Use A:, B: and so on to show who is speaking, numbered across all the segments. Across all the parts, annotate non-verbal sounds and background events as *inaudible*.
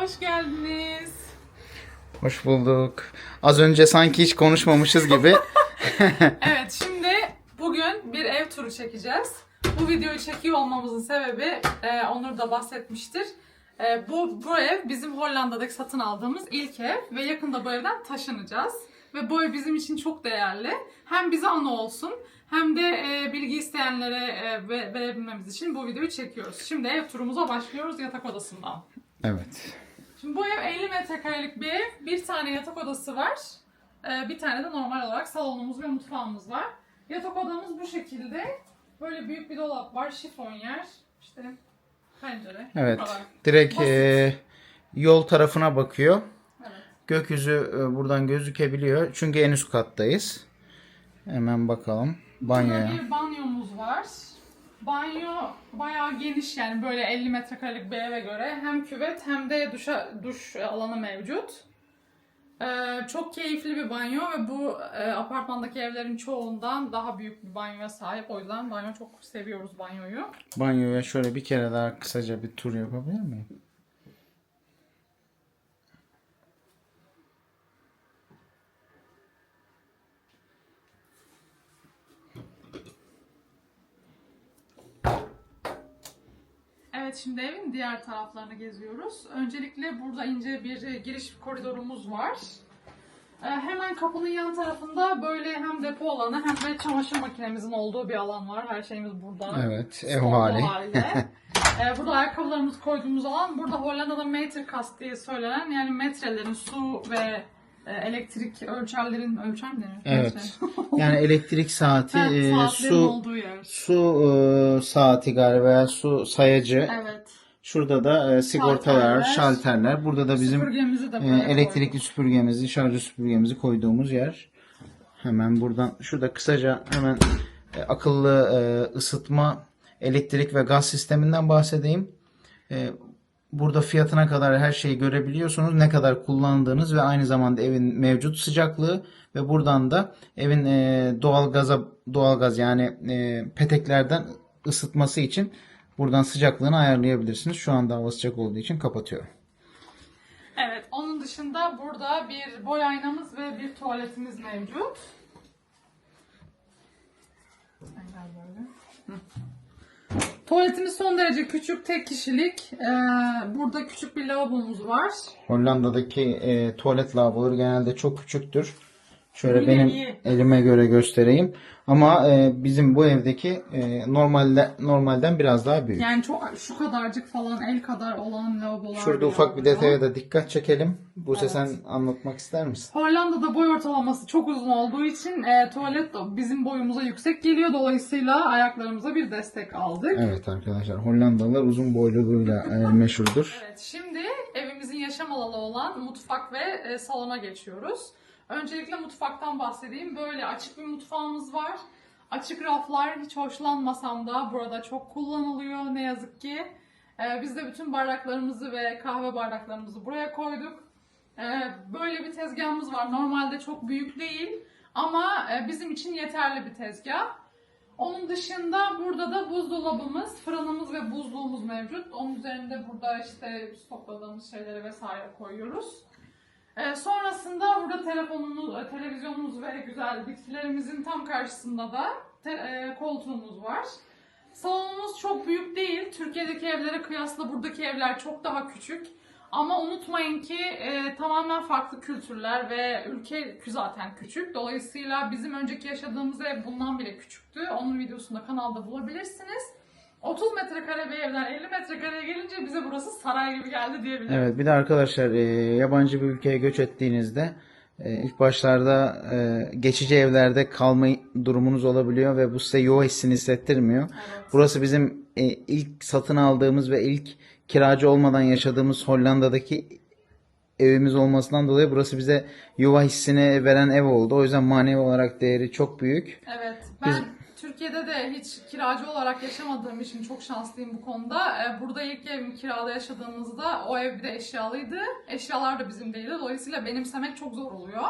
A: Hoş geldiniz.
B: Hoş bulduk. Az önce sanki hiç konuşmamışız gibi. *laughs*
A: Evet şimdi bugün bir ev turu çekeceğiz. Bu videoyu çekiyor olmamızın sebebi e, Onur da bahsetmiştir. E, bu, bu ev bizim Hollanda'daki satın aldığımız ilk ev ve yakında bu evden taşınacağız. Ve bu ev bizim için çok değerli. Hem bize anı olsun hem de e, bilgi isteyenlere e, ve- verebilmemiz için bu videoyu çekiyoruz. Şimdi ev turumuza başlıyoruz yatak odasından.
B: evet.
A: Şimdi bu ev 50 metrekarelik bir ev. Bir tane yatak odası var. Ee, bir tane de normal olarak salonumuz ve mutfağımız var. Yatak odamız bu şekilde. Böyle büyük bir dolap var. Şifon yer. İşte pencere.
B: Evet.
A: Bu kadar.
B: Direkt e, yol tarafına bakıyor.
A: Evet.
B: Gökyüzü e, buradan gözükebiliyor. Çünkü en üst kattayız. Hemen bakalım.
A: Burada
B: Banyoya.
A: bir banyomuz var. Banyo bayağı geniş yani böyle 50 metrekarelik bir eve göre. Hem küvet hem de duşa, duş alanı mevcut. Ee, çok keyifli bir banyo ve bu e, apartmandaki evlerin çoğundan daha büyük bir banyoya sahip. O yüzden banyo çok seviyoruz banyoyu.
B: Banyoya şöyle bir kere daha kısaca bir tur yapabilir miyim?
A: Evet şimdi evin diğer taraflarını geziyoruz. Öncelikle burada ince bir e, giriş koridorumuz var. Ee, hemen kapının yan tarafında böyle hem depo alanı hem de çamaşır makinemizin olduğu bir alan var. Her şeyimiz burada.
B: Evet. Ev hali.
A: Ee, *laughs* burada ayakkabılarımızı koyduğumuz alan. Burada Hollanda'da meterkast diye söylenen yani metrelerin su ve e, elektrik ölçerlerin ölçer mi denir?
B: Evet.
A: Metre. *laughs*
B: Yani elektrik saati, e, su su e, saati galiba veya su sayacı.
A: Evet.
B: Şurada da e, sigortalar,
A: Şalterler.
B: şalterler. Burada da bizim
A: de
B: e, elektrikli
A: koyduk.
B: süpürgemizi, şarjlı süpürgemizi koyduğumuz yer. Hemen buradan şurada kısaca hemen e, akıllı e, ısıtma, elektrik ve gaz sisteminden bahsedeyim. E, burada fiyatına kadar her şeyi görebiliyorsunuz. Ne kadar kullandığınız ve aynı zamanda evin mevcut sıcaklığı ve buradan da evin e, doğal gaza doğal gaz yani e, peteklerden ısıtması için buradan sıcaklığını ayarlayabilirsiniz. Şu anda hava sıcak olduğu için kapatıyorum.
A: Evet, onun dışında burada bir boy aynamız ve bir tuvaletimiz mevcut. Sen gel böyle. Hı. Tuvaletimiz son derece küçük, tek kişilik. Ee, burada küçük bir lavabomuz var.
B: Hollanda'daki e, tuvalet lavaboları genelde çok küçüktür. Şöyle benim elime göre göstereyim. Ama e, bizim bu evdeki e, normalde normalden biraz daha büyük.
A: Yani çok şu kadarcık falan el kadar olan lavabolar.
B: Şurada ufak bir detaya da dikkat çekelim. Bu
A: Evet.
B: sen anlatmak ister misin?
A: Hollanda'da boy ortalaması çok uzun olduğu için e, tuvalet bizim boyumuza yüksek geliyor. Dolayısıyla ayaklarımıza bir destek aldık.
B: Evet arkadaşlar Hollandalılar uzun boyluluğuyla e, meşhurdur.
A: Evet, şimdi evimizin yaşam alanı olan mutfak ve e, salona geçiyoruz. Öncelikle mutfaktan bahsedeyim. Böyle açık bir mutfağımız var. Açık raflar hiç hoşlanmasam da burada çok kullanılıyor ne yazık ki. E, biz de bütün bardaklarımızı ve kahve bardaklarımızı buraya koyduk. E, böyle bir tezgahımız var. Normalde çok büyük değil ama e, bizim için yeterli bir tezgah. Onun dışında burada da buzdolabımız, fırınımız ve buzluğumuz mevcut. Onun üzerinde burada işte stokladığımız şeyleri vesaire koyuyoruz. Ee, sonrasında burada telefonumuz, e, televizyonumuz ve güzel bitkilerimizin tam karşısında da te- e, koltuğumuz var. Salonumuz çok büyük değil. Türkiye'deki evlere kıyasla buradaki evler çok daha küçük. Ama unutmayın ki e, tamamen farklı kültürler ve ülke zaten küçük. Dolayısıyla bizim önceki yaşadığımız ev bundan bile küçüktü. Onun videosunu da kanalda bulabilirsiniz. 30 metrekare bir evden 50 metrekareye gelince bize burası saray gibi geldi diyebilirim.
B: Evet bir de arkadaşlar e, yabancı bir ülkeye göç ettiğinizde e, ilk başlarda e, geçici evlerde kalma durumunuz olabiliyor ve bu size yuva hissini hissettirmiyor.
A: Evet.
B: Burası bizim e, ilk satın aldığımız ve ilk kiracı olmadan yaşadığımız Hollanda'daki evimiz olmasından dolayı burası bize yuva hissini veren ev oldu. O yüzden manevi olarak değeri çok büyük.
A: Evet. Ben Türkiye'de de hiç kiracı olarak yaşamadığım için çok şanslıyım bu konuda. Ee, Burada ilk evim kirada yaşadığımızda o ev bir de eşyalıydı. Eşyalar da bizim değildi. Dolayısıyla benimsemek çok zor oluyor.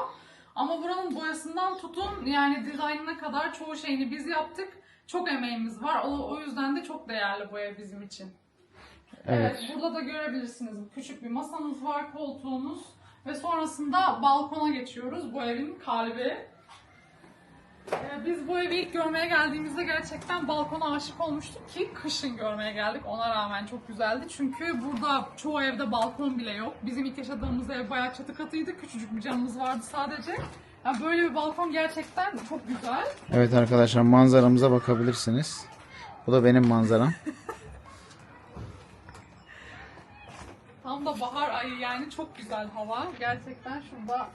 A: Ama buranın boyasından tutun yani dizaynına kadar çoğu şeyini biz yaptık. Çok emeğimiz var. O, o yüzden de çok değerli bu ev bizim için. Evet.
B: Evet.
A: burada da görebilirsiniz. Küçük bir masamız var, koltuğumuz ve sonrasında balkona geçiyoruz. Bu evin kalbi. Ee, Biz bu evi ilk görmeye geldiğimizde gerçekten balkona aşık olmuştuk ki kışın görmeye geldik. Ona rağmen çok güzeldi. Çünkü burada çoğu evde balkon bile yok. Bizim ilk yaşadığımız ev bayağı çatı katıydı. Küçücük bir camımız vardı sadece. Yani böyle bir balkon gerçekten çok güzel.
B: Evet arkadaşlar manzaramıza bakabilirsiniz. Bu da benim manzaram.
A: Tam da bahar ayı yani çok güzel hava. Gerçekten şurada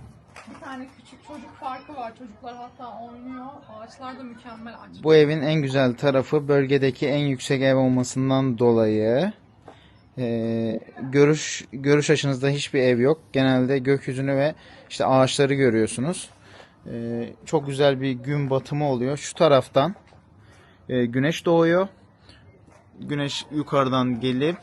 A: bir tane küçük çocuk parkı var. Çocuklar hatta oynuyor. Ağaçlar da mükemmel açık.
B: Bu evin en güzel tarafı bölgedeki en yüksek ev olmasından dolayı e, görüş görüş açınızda hiçbir ev yok. Genelde gökyüzünü ve işte ağaçları görüyorsunuz. E, çok güzel bir gün batımı oluyor. Şu taraftan e, güneş doğuyor. Güneş yukarıdan gelip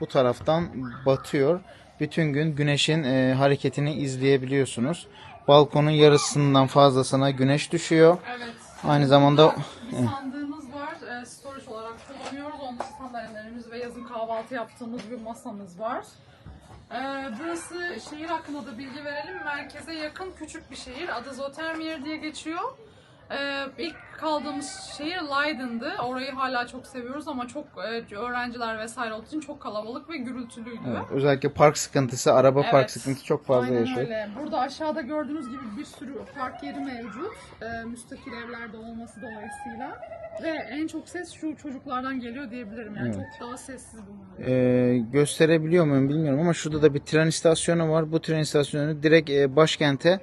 B: bu taraftan batıyor. Bütün gün güneşin e, hareketini izleyebiliyorsunuz. Balkonun yarısından fazlasına güneş düşüyor.
A: Evet.
B: Aynı zamanda
A: Bir sandığımız var. E, storage olarak kullanıyoruz. Onda sandalyelerimiz ve yazın kahvaltı yaptığımız bir masamız var. E, burası şehir hakkında da bilgi verelim. Merkeze yakın küçük bir şehir. Adı Zotermeer diye geçiyor. E, ilk kaldığımız şehir Leiden'dı. Orayı hala çok seviyoruz ama çok e, öğrenciler vesaire olduğu için çok kalabalık ve gürültülüydü.
B: Evet, özellikle park sıkıntısı, araba park
A: Evet.
B: sıkıntısı çok fazla
A: Aynen
B: yaşıyor.
A: öyle. Burada aşağıda gördüğünüz gibi bir sürü park yeri mevcut. Ee, müstakil evlerde olması dolayısıyla. Ve en çok ses şu çocuklardan geliyor diyebilirim. Yani
B: Evet.
A: çok daha sessiz bunlar.
B: Ee, gösterebiliyor muyum bilmiyorum ama şurada da bir tren istasyonu var. Bu tren istasyonu direkt e, başkente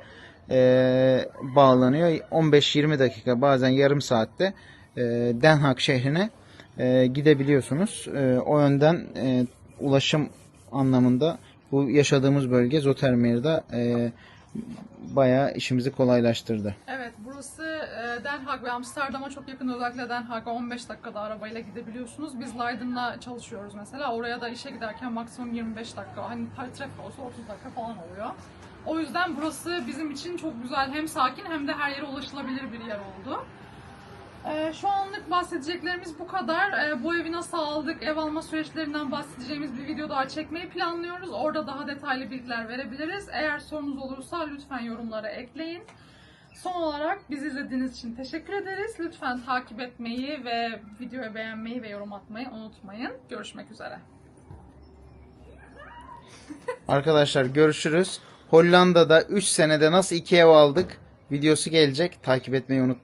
B: e, bağlanıyor. 15-20 dakika bazen yarım saatte e, Den Haag şehrine e, gidebiliyorsunuz. E, o yönden e, ulaşım anlamında bu yaşadığımız bölge Zotermeer'da e, bayağı işimizi kolaylaştırdı.
A: Evet burası e, Den Haag ve Amsterdam'a çok yakın. Özellikle Den Haag'a 15 dakikada arabayla gidebiliyorsunuz. Biz Leiden'la çalışıyoruz mesela. Oraya da işe giderken maksimum 25 dakika. Hani trafik olsa 30 dakika falan oluyor. O yüzden burası bizim için çok güzel. Hem sakin hem de her yere ulaşılabilir bir yer oldu. Ee, şu anlık bahsedeceklerimiz bu kadar. Ee, bu evi nasıl aldık, ev alma süreçlerinden bahsedeceğimiz bir video daha çekmeyi planlıyoruz. Orada daha detaylı bilgiler verebiliriz. Eğer sorunuz olursa lütfen yorumlara ekleyin. Son olarak bizi izlediğiniz için teşekkür ederiz. Lütfen takip etmeyi ve videoyu beğenmeyi ve yorum atmayı unutmayın. Görüşmek üzere.
B: Arkadaşlar görüşürüz. Hollanda'da 3 senede nasıl iki ev aldık videosu gelecek. Takip etmeyi unutmayın.